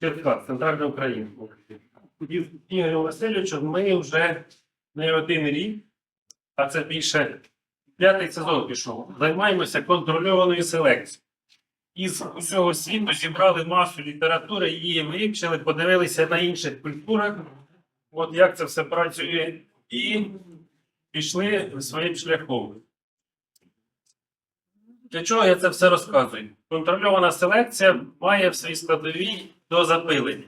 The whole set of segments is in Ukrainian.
Черкас, Центральна Україна. І з Ігорем Васильовичем ми вже не один рік, а це більше п'ятий сезон пішов. Займаємося контрольованою селекцією. Із усього світу зібрали масу літератури, її вивчили, подивилися на інших культурах, от як це все працює, і пішли своїм шляхом. Для чого я це все розказую? Контрольована селекція має в своїй складовій до запилення.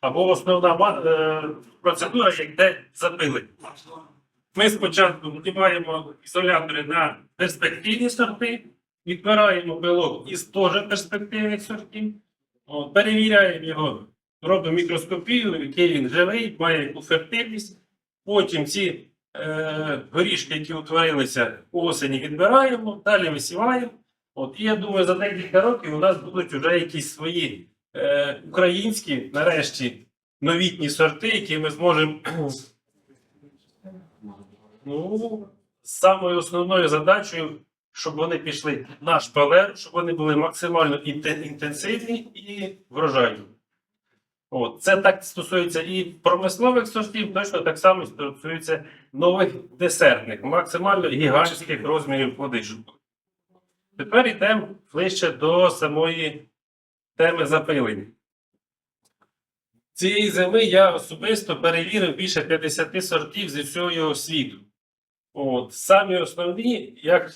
Або основна е, процедура, як йде запилення. Ми спочатку вдіваємо ізолятори на перспективні сорти, відбираємо білок із теж перспективних сортів, перевіряємо його, робимо мікроскопію, який він живий, має яку фертильність. Потім ці е, горішки, які утворилися осені, відбираємо, далі висіваємо. От, і я думаю, за декілька років у нас будуть вже якісь свої е, українські, нарешті, новітні сорти, які ми зможемо. Ну, самою основною задачею, щоб вони пішли наш палер, щоб вони були максимально інтенсивні і врожайні. От, це так стосується і промислових сортів, точно так само стосується нових десертних, максимально гігантських розмірів плодишок. Тепер йдемо ближче до самої теми запилення. Цієї зими я особисто перевірив більше 50 сортів зі всього світу. От, самі основні, як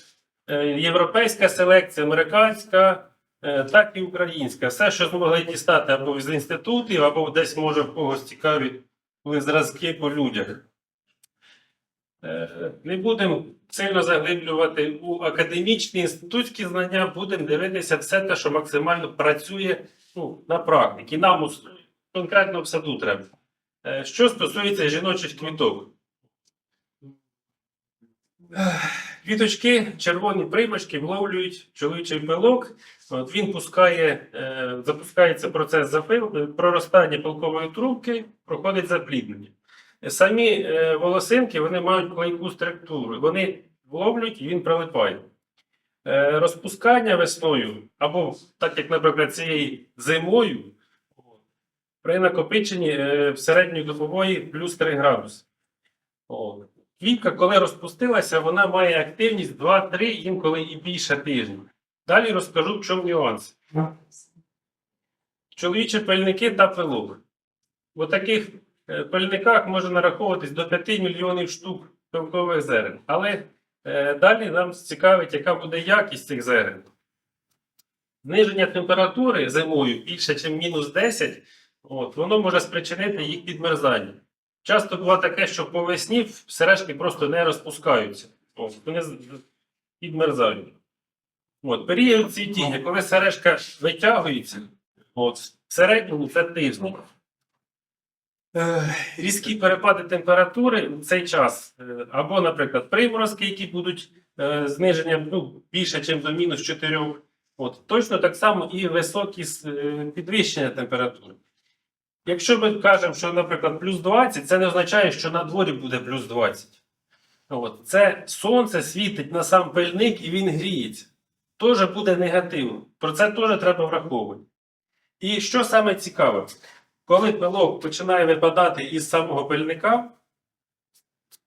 е, європейська селекція, американська, е, так і українська. Все, що змогли дістати або з інститутів, або десь, може, в когось цікаві зразки по людях. Не будемо сильно заглиблювати у академічні інститутські знання, будемо дивитися все те, що максимально працює ну, на практиці. Нам конкретно в саду треба. Е, Що стосується жіночих квіток. Квіточки, червоні примочки вловлюють чоловічий пилок. От він пускає, е, запускається процес запил, проростання пилкової трубки, проходить запліднення. Самі е, волосинки вони мають клейку структуру. Вони вловлюють і він прилипає. Е, розпускання весною, або так як, наприклад, цією зимою, при накопиченні е, в середньодобової плюс 3 градуси. Квітка, коли розпустилася, вона має активність 2-3, інколи і більше тижнів. Далі розкажу, в чому нюанс. Чоловічі пильники та пилок. В таких е, пильниках може нараховуватись до 5 мільйонів штук пилкових зерен. Але е, далі нам цікавить, яка буде якість цих зерен. Зниження температури зимою більше, ніж мінус 10, от, воно може спричинити їх підмерзання. Часто буває таке, що по весні сережки просто не розпускаються. От, вони підмерзають. От, період цвітіння, коли сережка витягується, от, в середньому це тиждень. Е, Різкі перепади температури в цей час, е, або, наприклад, приморозки, які будуть е, зниженням ну, більше, ніж до мінус 4. От, точно так само і високі підвищення температури. Якщо ми кажемо, що, наприклад, плюс 20, це не означає, що на дворі буде плюс 20. От. Це сонце світить на сам пильник і він гріється. Теж буде негативно. Про це теж треба враховувати. І що саме цікаве, коли пилок починає випадати із самого пильника,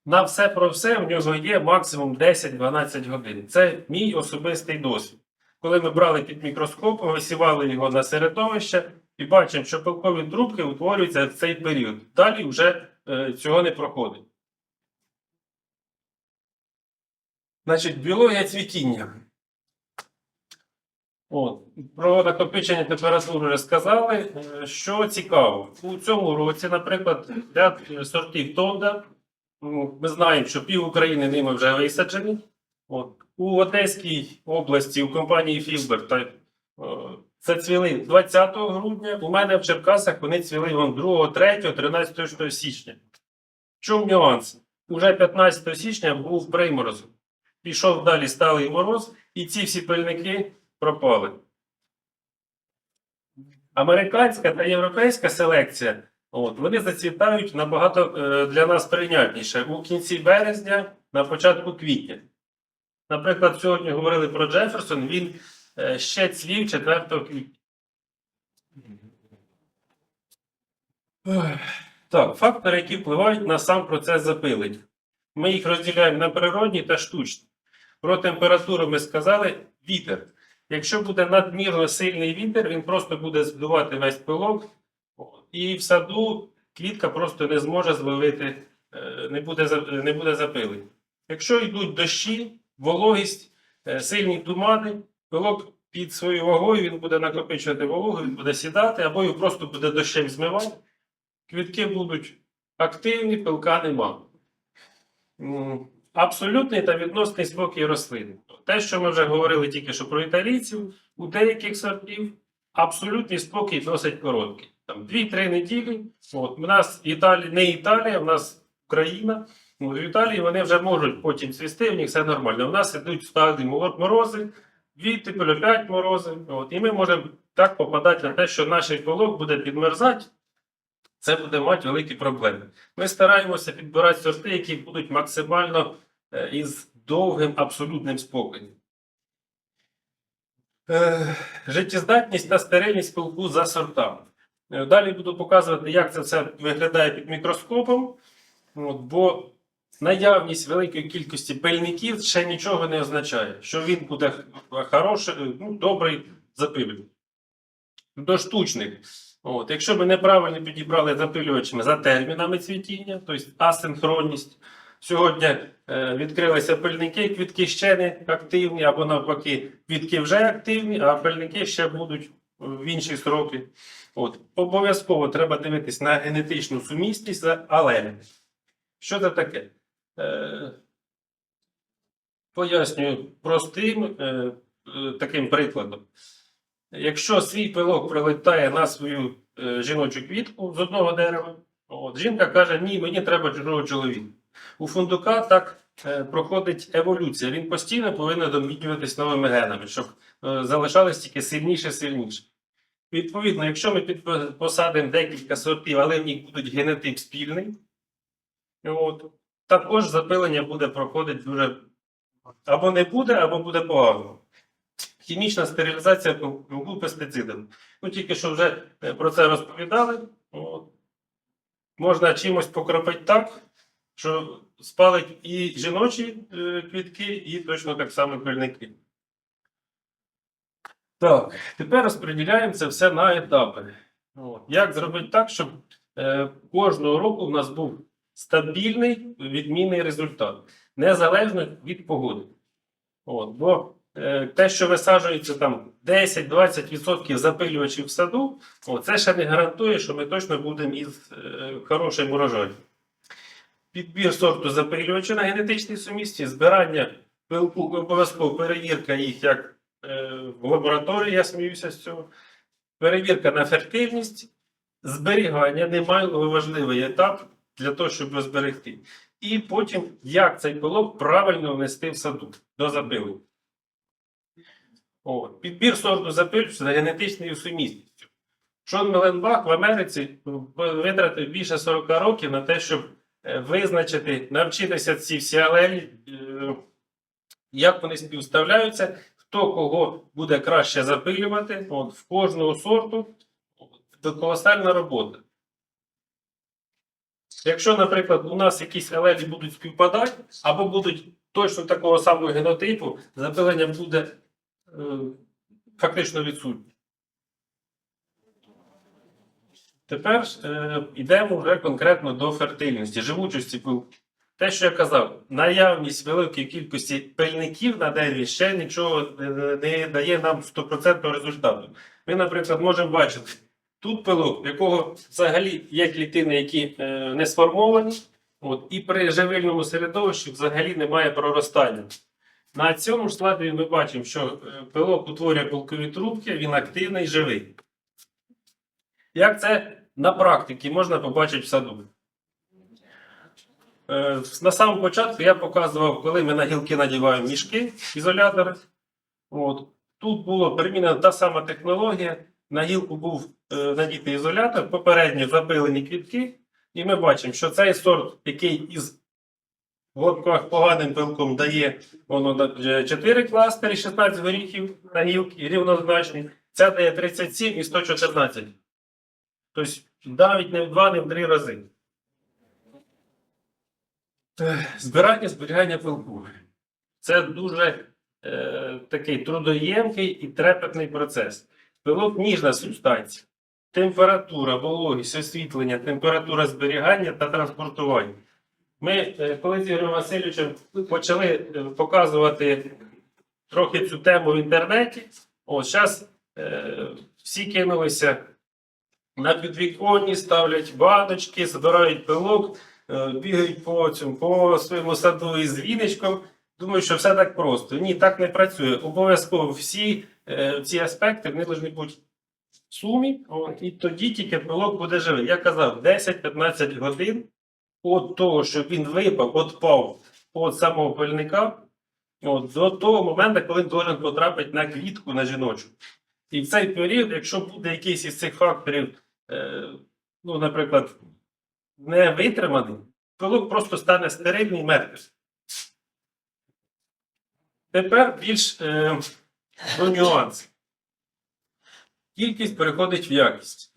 на все про все в нього є максимум 10-12 годин. Це мій особистий досвід. Коли ми брали під мікроскопом, висівали його на середовище і бачимо, що пилкові трубки утворюються в цей період. Далі вже е, цього не проходить. Значить, біологія цвітіння. От. Про накопичення температури вже сказали. Е, Що цікаво, у цьому році, наприклад, ряд е, сортів Тонда. Ми знаємо, що пів України ними вже висаджені. От. У Одеській області у компанії Філбер е, це цвіли 20 грудня. У мене в Черкасах вони цвіли 2, 3, 13 січня. Чому нюанс? Уже 15 січня був приморозок. Пішов далі сталий мороз, і ці всі пильники пропали. Американська та європейська селекція от, вони зацвітають набагато е, для нас прийнятніше у кінці березня, на початку квітня. Наприклад, сьогодні говорили про Джеферсон, він е, ще цвів 4 квітня. Так, фактори, які впливають на сам процес запилення. Ми їх розділяємо на природні та штучні. Про температуру ми сказали вітер. Якщо буде надмірно сильний вітер, він просто буде здувати весь пилок, і в саду квітка просто не зможе зловити, е, не буде, не буде запилення. Якщо йдуть дощі, вологість, е, сильні тумани, пилок під своєю вагою він буде накопичувати вологу, він буде сідати, або його просто буде дощем змивати. Квітки будуть активні, пилка нема. Абсолютний та відносний спокій рослин. Те, що ми вже говорили тільки що про італійців, у деяких сортів абсолютний спокій досить короткий. Там 2-3 неділі. От, у нас Італія, не Італія, у нас Україна. В Італії вони вже можуть потім цвісти, в них все нормально. У нас ідуть стадії мор- морози, 2-5 морози. От, і ми можемо так попадати на те, що наш пилок буде підмерзати. Це буде мати великі проблеми. Ми стараємося підбирати сорти, які будуть максимально е, із довгим абсолютним спокоєм. Е, Життєздатність та стерильність пилку за сортами. Е, Далі буду показувати, як це все виглядає під мікроскопом. От, бо наявність великої кількості пильників ще нічого не означає, що він буде хороший, е, ну, добрий запилювач. До штучних. От, якщо ми неправильно підібрали запилювачами за термінами цвітіння, тобто асинхронність. Сьогодні е, відкрилися пильники, квітки ще не активні, або навпаки, квітки вже активні, а пильники ще будуть в інші сроки. От. Обов'язково треба дивитись на генетичну сумісність алелем. Що це таке? Е, пояснюю простим е, таким прикладом. Якщо свій пилок прилетає на свою жіночу квітку з одного дерева, от, жінка каже, ні, мені треба чужого чоловіка. У фундука так е, проходить еволюція. Він постійно повинен домінюватись новими генами, щоб е, залишались тільки сильніше сильніше. Відповідно, якщо ми посадимо декілька сортів, але в них будуть генотип спільний, от, також запилення буде проходити дуже або не буде, або буде погано. Хімічна стерилізація пилку пестицидами. Ну, тільки що вже е, про це розповідали. От. Можна чимось покропити так, що спалить і жіночі е, квітки, і точно так само пильники. Так, тепер розподіляємо це все на етапи. Як зробити так, щоб е, кожного року в нас був стабільний відмінний результат, незалежно від погоди. От, бо е, те, що висаджується там 10-20% запилювачів в саду, о, це ще не гарантує, що ми точно будемо із е, хорошим урожаєм. Підбір сорту запилювача на генетичній сумісті, збирання пилку, обов'язково перевірка їх як е, в лабораторії, я сміюся з цього. Перевірка на фертильність, зберігання немає важливий етап для того, щоб зберегти. І потім, як цей пилок правильно внести в саду до запилення. От. Підбір сорту запилювача за генетичною сумісністю. Шон Меленбах в Америці витратив більше 40 років на те, щоб е, визначити, навчитися ці всі алелі, е, як вони співставляються, хто кого буде краще запилювати. От, в кожного сорту це колосальна робота. Якщо, наприклад, у нас якісь алелі будуть співпадати, або будуть точно такого самого генотипу, запилення буде е, фактично відсутнє. Тепер е, йдемо вже конкретно до фертильності, живучості пилку. Те, що я казав, наявність великої кількості пильників на дереві ще нічого не, не дає нам 100% результату. Ми, наприклад, можемо бачити, тут пилок, в якого взагалі є клітини, які е, не сформовані, от, і при живильному середовищі взагалі немає проростання. На цьому ж слайді ми бачимо, що е, пилок утворює пилкові трубки, він активний, живий. Як це на практиці можна побачити в саду? Е, На самому початку я показував, коли ми на гілки надіваємо мішки, ізолятори. От. Тут була примінена та сама технологія. На гілку був е, надітий ізолятор, попередньо запилені квітки, і ми бачимо, що цей сорт, який із в поганим пилком дає воно 4 кластери, 16 горіхів на гілки рівнозначні. Ця дає 37 і 114. Тобто навіть не в два, не в три рази. Е, Збирання зберігання пилку. Це дуже е, такий трудоємкий і трепетний процес. Пилок ніжна субстанція. Температура, вологість, освітлення, температура зберігання та транспортування. Ми, е, коли з Ігорем Васильовичем почали е, показувати трохи цю тему в інтернеті, от зараз е, всі кинулися на підвіконні, ставлять баночки, збирають пилок, е, бігають по, цьому, по своєму саду із віничком. Думаю, що все так просто. Ні, так не працює. Обов'язково всі е, ці аспекти вони повинні бути в сумі, от, і тоді тільки пилок буде живий. Я казав, 10-15 годин від того, щоб він випав, отпав від самого пильника, от, до того моменту, коли він должен потрапити на квітку на жіночу. І в цей період, якщо буде якийсь із цих факторів, е, ну, наприклад, не витриманий, пилок просто стане стерильний і мертвий. Тепер більш е, про нюанси. Кількість переходить в якість.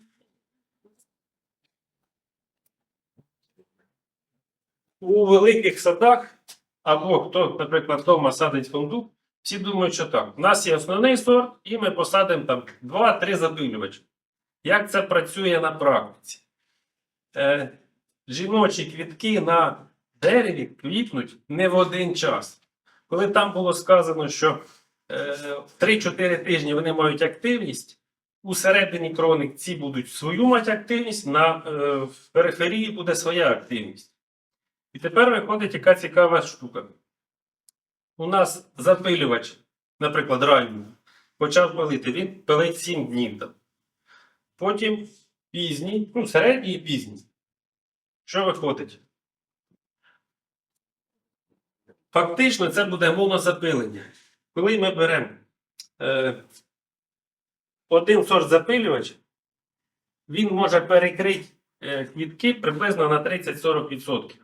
У великих садах, або хто, наприклад, вдома садить фундук, всі думають, що так. У нас є основний сорт, і ми посадимо там 2-3 запилювачі. Як це працює на практиці? Е, жіночі квітки на дереві квітнуть не в один час. Коли там було сказано, що е, 3-4 тижні вони мають активність, у середині кроник ці будуть свою мати активність, на е, в периферії буде своя активність. І тепер виходить яка цікава штука. У нас запилювач, наприклад, ранній, почав пилити, він пилить 7 днів. Там. Потім пізній, ну, середній і пізній. Що виходить? Фактично, це буде монозапилення. Коли ми беремо е, один сорт запилювач, він може перекрити е, квітки приблизно на 30-40%.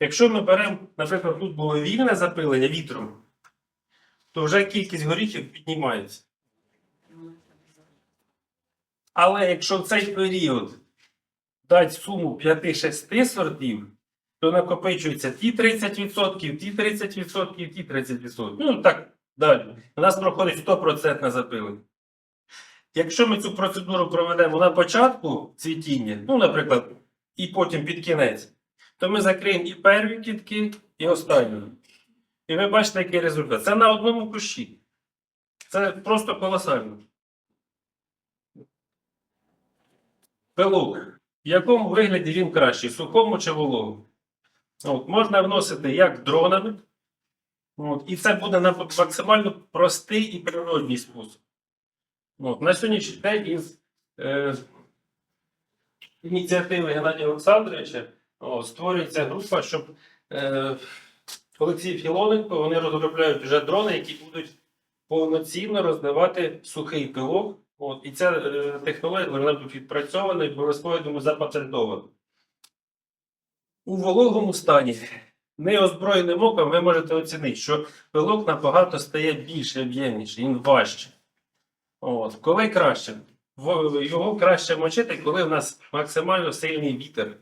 Якщо ми беремо, наприклад, тут було вільне запилення вітром, то вже кількість горіхів піднімається. Але якщо в цей період дати суму 5-6 сортів, то накопичується ті 30%, ті 30%, ті 30%. Ну так далі. У нас проходить 100% запилення. Якщо ми цю процедуру проведемо на початку цвітіння, ну, наприклад, і потім під кінець, то ми закриємо і перві кітки, і останні. І ви бачите, який результат. Це на одному кущі. Це просто колосально. Пилок. В якому вигляді він кращий? Сухому чи вологому? От, можна вносити як дронами. От, і це буде на максимально простий і природній спосіб. От, на сьогоднішній день із е, ініціативи Геннадія Олександровича о, створюється група, щоб е, Олексій Філоненко вони розробляють вже дрони, які будуть повноцінно роздавати сухий пилок. От, і ця е, технологія вона відпрацьована і обов'язково думаю, запатентована. У вологому стані неозброєним оком ви можете оцінити, що пилок набагато стає більше об'ємніший, він важче. От. Коли краще? Його краще мочити, коли в нас максимально сильний вітер.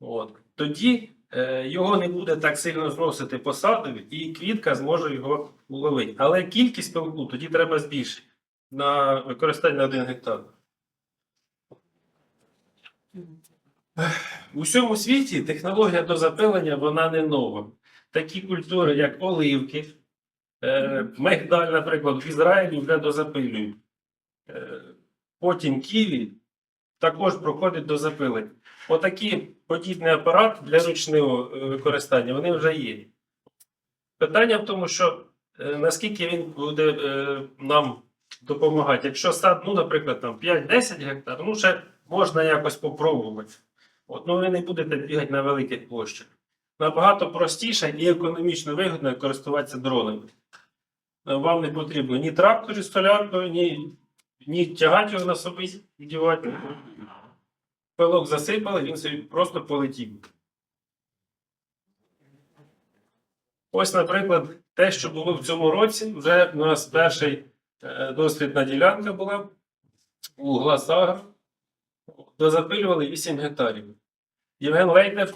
От. Тоді е, його не буде так сильно зносити по садові, і квітка зможе його уловити. Але кількість пилку тоді треба збільшити на використання на 1 гектар. У всьому світі технологія дозапилення вона не нова. Такі культури, як оливки, е, мигдаль, наприклад, в Ізраїлі вже дозапилюють. Е, потім ківі також проходить дозапилення. Отакі подібний апарат для ручного е, використання вони вже є. Питання в тому, що е, наскільки він буде нам допомагати. Якщо сад, ну, наприклад, там 5-10 гектар, ну ще можна якось попробувати. От, ну, ви не будете бігати на великих площах. Набагато простіше і економічно вигідно користуватися дронами. Е, Вам не потрібно ні трактор із соляркою, ні, ні тягати на собі вдівати. Пилок засипали, він собі просто полетів. Ось, наприклад, те, що було в цьому році, вже у нас перший дослідна ділянка була у Гласагро. дозапилювали 8 гектарів. Євген Лейнер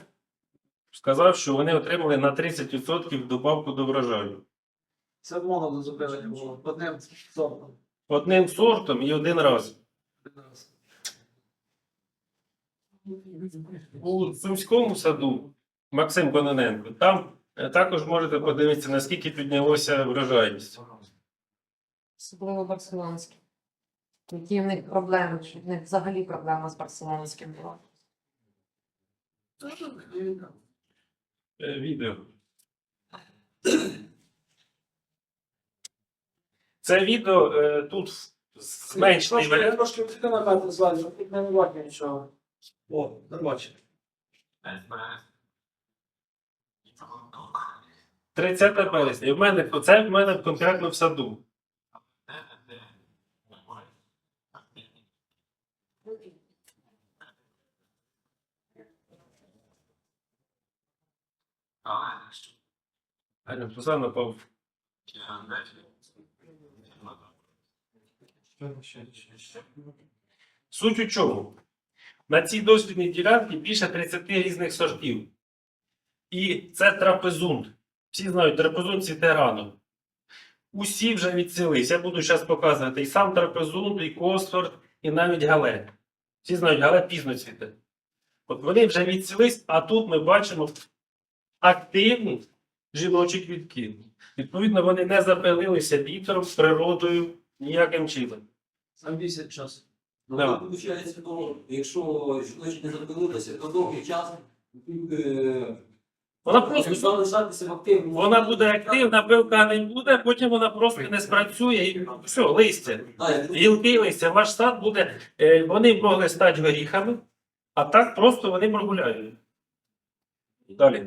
сказав, що вони отримали на 30% добавку до врожаю. Це моно зупинення було одним сортом. Одним сортом і один раз. У Сумському саду Максим Кононенко, там е, також можете подивитися, наскільки піднялося врожайність. Особливо барселонські. Які в них проблеми, чи в них взагалі проблема з барселонським була. Е, Відео. Це відео е, тут зменшений Трошки, варіант. трошки втекли на карти зладі, тут не бачу нічого. О, не бачу. 30 березня. І в мене це в мене конкретно в саду. Аня, поза напав. Суть у чому? На цій дослідній ділянці більше 30 різних сортів. І це трапезунд. Всі знають, трапезунд цвіте рано. Усі вже відцілись. Я буду зараз показувати і сам трапезунд, і косфорд, і навіть гале. Всі знають, гале пізно цвіте. От вони вже відцілись, а тут ми бачимо активні жіночі квітки. Відповідно, вони не запилилися вітром, природою, ніяким чином. Сам місяць час. Ну, Да. так, виходить, то, якщо жіночі не запилилися, то довгий час е, Вона просто в активному. вона буде активна, пилка не буде, потім вона просто не спрацює і все, листя. Да, я думаю, Гілки листя, ваш сад буде, е, вони могли стати горіхами, а так просто вони прогуляють. Далі.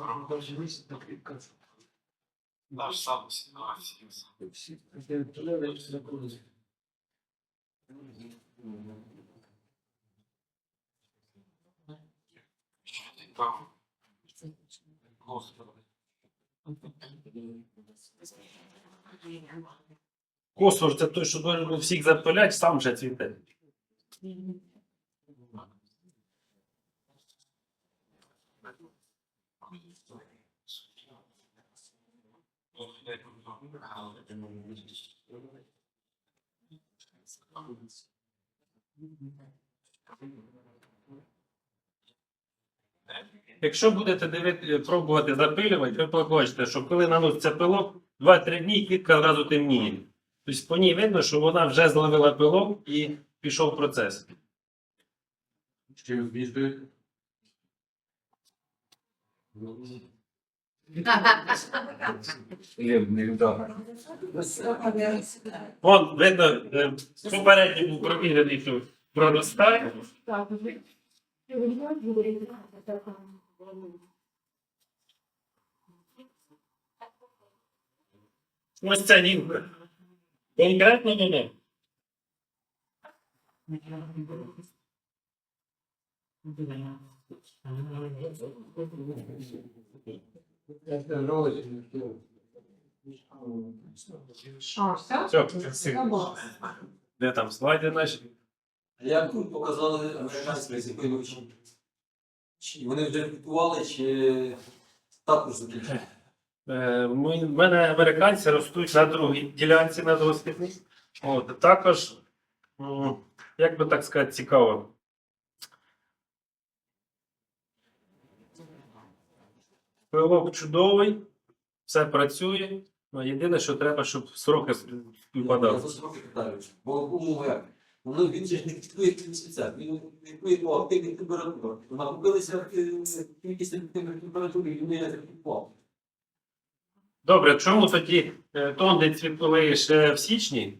забарвлені. Даже місяць на квітках. Та ж сама ситуація. Всі таке туди, всі закрутили. Що ти там? Господи. Косор це той, що должен всіх запилять, сам вже цвіте. Якщо будете дивити, пробувати запилювати, ви побачите, що коли наноситься пилок, 2-3 дні квітка одразу темніє. Тобто по ній видно, що вона вже зловила пилок і пішов процес. Збіжки? Вон, видно, е, попередньо був провірений, що проростає. Ось ця німка. Конкретно вона. А, все? Все, Все де там слайди наші? Як тут показали американські запилювачі? Чи вони вже квітували, чи також закінчили? Е, ми- в мене американці ростуть на другій ділянці на дослідній. От, також, м, як би так сказати, цікаво. Пилок чудовий, все працює. Ну, єдине, що треба, щоб сроки Я співпадали. за строки питаю. Бо умови як? Воно він же ж не квітує місяця, він квітує по активній температурі. Накопилися е, кількість температури, і вони впав. Добре, чому тоді е, тонди цвітли ще в січні,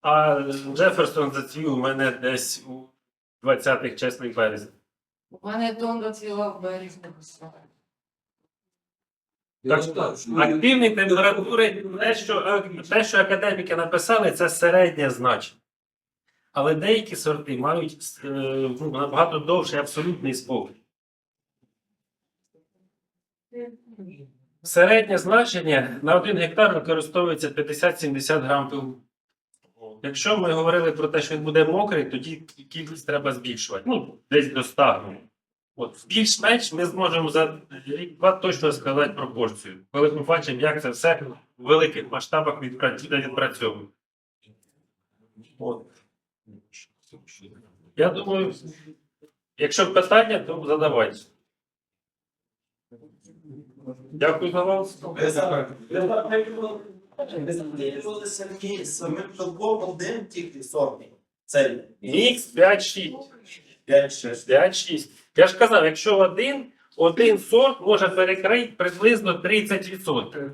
А Джеферсон зацвів у мене десь у 20-х числах березня. У мене тонга ціла в березні. Так, що Активні температури, те що, е, те, що академіки написали, це середнє значення. Але деякі сорти мають е, ну, набагато довший абсолютний спокій. Середнє значення на 1 гектар використовується 50-70 грам пилу. Якщо ми говорили про те, що він буде мокрий, тоді кількість треба збільшувати. Ну, десь до 100 грам. От, більш-менш ми зможемо за рік-два точно сказати пропорцію, коли ми бачимо, як це все в великих масштабах відпра- відпрацьовує. От. Я думаю, якщо питання, то задавайте. Дякую за вас. самим один тільки сорний. Це Мікс 5-6. 5-6. 5-6. Я ж казав, якщо один, один сорт може перекрити приблизно 30%.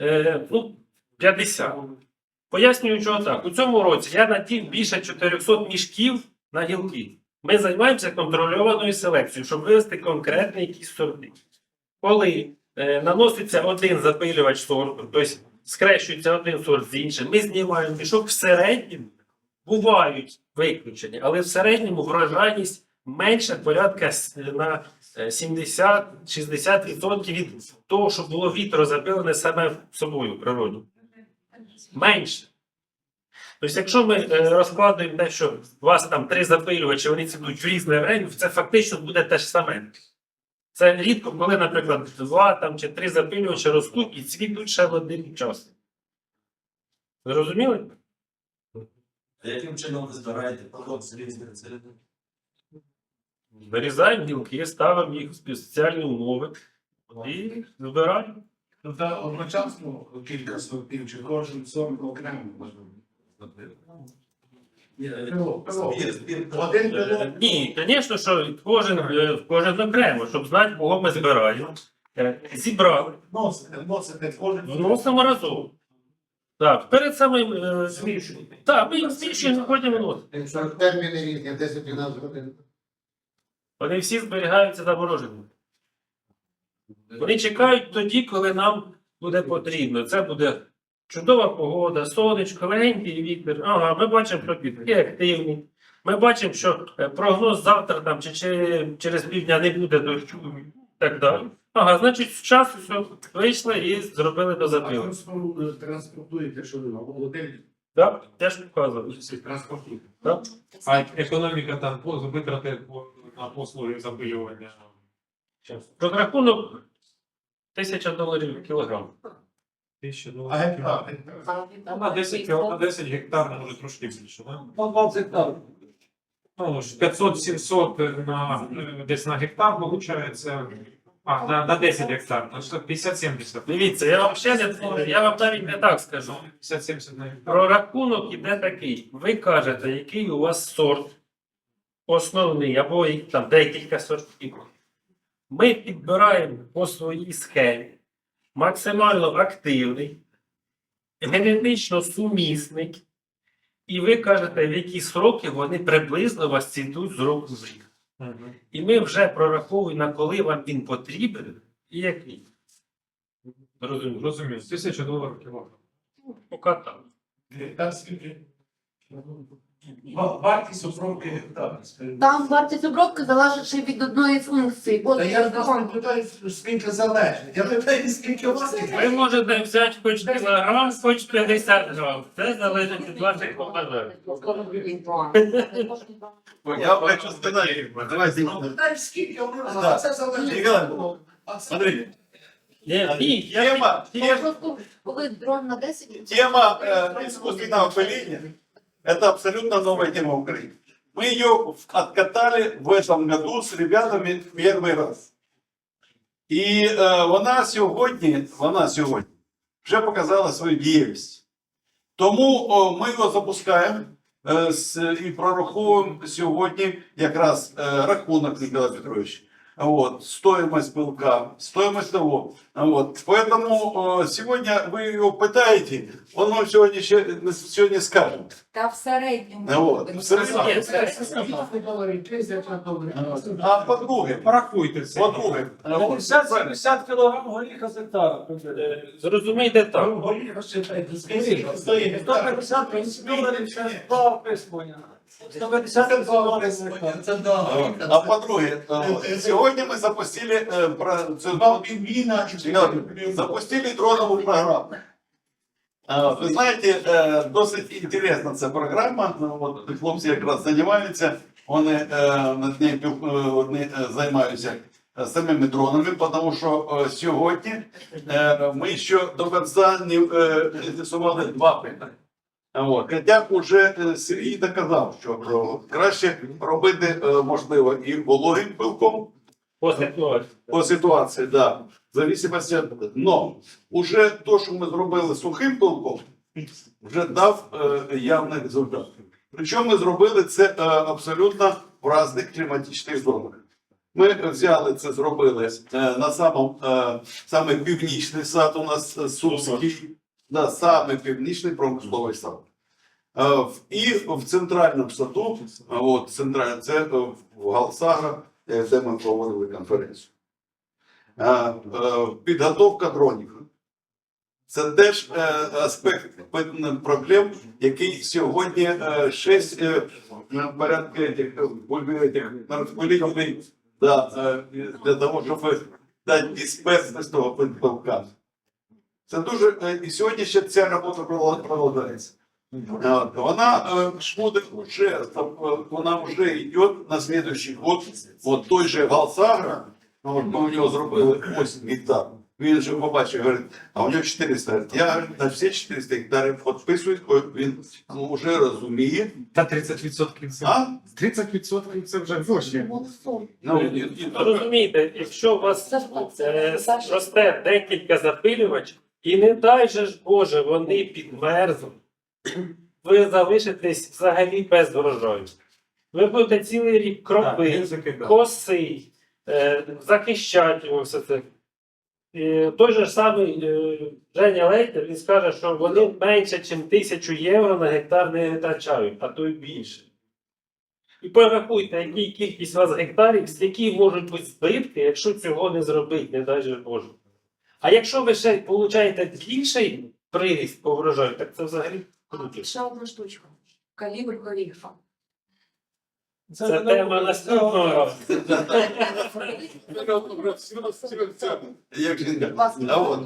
Е, ну, 50. Пояснюю, чого так. У цьому році я надів більше 400 мішків на гілки. Ми займаємося контрольованою селекцією, щоб вивести конкретні якісь сорти. Коли е, наноситься один запилювач сорту, тобто скрещується один сорт з іншим, ми знімаємо мішок в середньому. Бувають виключення, але в середньому врожайність менше порядка на е, 70-60% від того, що було вітрозапилене саме собою в природі. Менше. Тобто, якщо ми е, розкладуємо те, що у вас там три запилювачі, вони цвітуть в різне время, це фактично буде те ж саме. Це рідко, коли, наприклад, два там, чи три запилювачі ростуть і цвітуть ще в один час. Зрозуміли? А яким чином ви збираєте поток з різних середин? Вирізаємо гілки, ставимо їх в спеціальні умови і збираємо. Тобто одночасно кілька сортів чи кожен сорт окремо. Один Ні, звісно, що кожен, е, кожен окремо, щоб знати, кого ми збираємо. Е, Зібрали, Носите, носите кожен. вносимо разом. Так, перед самим е, Так, ми їх змішуємо, потім вносимо. Якщо терміни різні, 10-12 годин. Вони всі зберігаються заморожені. Вони чекають тоді, коли нам буде потрібно. Це буде чудова погода, сонечко, легенький вітер. Ага, ми бачимо, що підки активні. Ми бачимо, що е, прогноз завтра там, чи, чи через півдня не буде дощу і так далі. Ага, значить, часу все вийшли і зробили до А транспортуєте, що ви молодий, Так, я ж показував. транспортуєте. Так? А економіка там по- витрати по- на послуги запилювання. Розрахунок тисяча доларів кілограм. Тисяча А доларів. гектар? На 10, кіл- на 10 гектар може трошки більше, да? Ну, 20 гектарів. Ну, ж 500-700 на, е, десь на гектар виходить. А, на, на 10 гектар, ну, що 50-70. Дивіться, я вам ще не я вам навіть не так скажу. 50-70 на гектар. Прорахунок іде такий. Ви кажете, який у вас сорт основний, або їх там декілька сортів. Ми підбираємо по своїй схемі максимально активний, генетично сумісний, і ви кажете, в які сроки вони приблизно вас цвітуть з року в рік. І ми вже прораховуємо, на коли вам він потрібен і який. Розумію. Розумію, Тисяча доларів кілограм. Гектар скільки? Ва- Вартість обробки. Там вартість обробки залежить ще від одної функції. Бо Та я ж питаю, скільки залежить. Я питаю, скільки у вас Ви можете взяти хоч кілограм, хоч 50 грам. Це залежить від ваших побажань. Я хочу сказать, давай сделаем. Питаю, скільки у вас, а це залежить. Смотри, Ні, ні, я тема, тема, Просто коли дрон на 10, тема э, искусственного пыления – это абсолютно новая тема в Украине. Мы ее откатали в этом году с ребятами первый раз. І е, вона сьогодні, вона сьогодні вже показала свою дієвість. Тому о, ми його запускаємо е, з, і прораховуємо сьогодні якраз е, рахунок Ніколай Петрович. вот, стоимость белка, стоимость того. Вот. Поэтому э, сегодня вы его пытаете, он вам сегодня, еще- сегодня скажет. Та в середньому. Вот. В середньому. Ні, це- доларів, 50 доларів. А по-друге, Порахуйте це. по-друге, е, от, 50-70 кілограм горіха з гектара. Е, Зрозумійте так. Горіха считайте, скільки? 150 доларів, зараз два описування. 150 доларів з гектара. А по-друге, е, сьогодні ми запустили е, про це запустили дронову программу. Е, Ви знаєте, е, досить інтересна ця програма. Ну, от Хлопці якраз займаються, вони е, над нею пів- е, вони е, займаються е, самими дронами, тому що е, сьогодні е, ми ще до кінця не е, з'ясували два питання. От. Хоча вже е, Сергій доказав, що е, краще робити е, можливо і вологим пилком, Після того. по ситуації, да. В зависимости от... Но уже то, що ми зробили сухим пилком, вже дав е, явний результат. Причому ми зробили це е, абсолютно в різних кліматичних зонах. Ми взяли це, зробили е, на самому е, саме північний сад у нас е, Сумський, да, саме північний промисловий сад. Е, І в центральному саду, от центральний, це е, в Галсагра, е, де ми проводили конференцію. Підготовка дронів. Це теж аспект проблем, який сьогодні на наркотиків, да, е, для того, щоб дати того пилка. Це дуже е, і сьогодні ще ця робота провод- продовжується. Е, Вона е, буде вже, е, вона вже йде на слідуючий год. От той же Галсагра, ну, от ми у нього зробили 8 гектар. Він же побачив, говорить, а у нього 400 гектарів. Я говорю, на всі 400 гектарів підписую, він ну, вже розуміє. Та 30% це. А? 30% це вже гроші. Ну, і- Розумієте, якщо у вас е, росте декілька запилювачів, і не дай же ж Боже, вони підмерзнуть, ви залишитесь взагалі без врожаю. Ви будете цілий рік кропити, коси, е, захищати все це. І той же самий е, Женя Лейтер, він скаже, що вони менше, ніж тисячу євро на гектар не витрачають, а то й більше. І порахуйте, які кількість у вас гектарів, з які можуть бути збитки, якщо цього не зробити, не дай же Боже. А якщо ви ще получаєте більший приріст по врожаю, так це взагалі круто. Ще одна штучка. Калібр горіха. Це тема наступного.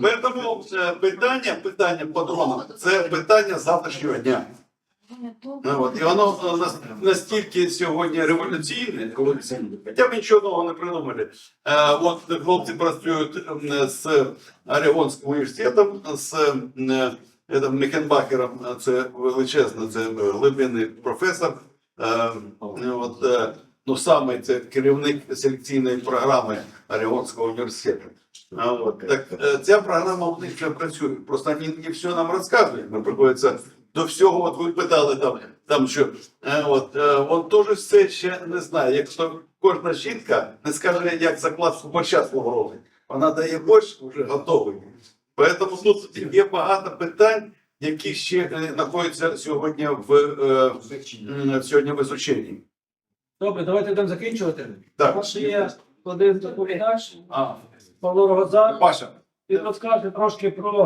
А Тому питання, питання по дронам, це питання завтрашнього дня. Ну, От, і воно е, нас- настільки сьогодні революційне, революційне, хоча б нічого нового не придумали. Е, от хлопці працюють з Орегонським університетом, з е, е, там, Мехенбахером, е, це величезний, це глибинний професор. Е, от, е, ну, саме це керівник селекційної програми Орегонського університету. А, от, так, е, ця програма у них вже працює. Просто вони не все нам розказують. Нам приходиться до всього, от ви питали там, там що е, от, е, він теж все ще не знає. Якщо кожна жінка не скаже, як закладку борща свого вона дає борщ вже готовий. Тому тут є багато питань, які ще е, знаходяться сьогодні в, е, сьогодні в изученні. Добре, давайте будемо закінчувати. Так. Є один доповідач, Павло Рогоза. Паша. Він розкаже трошки про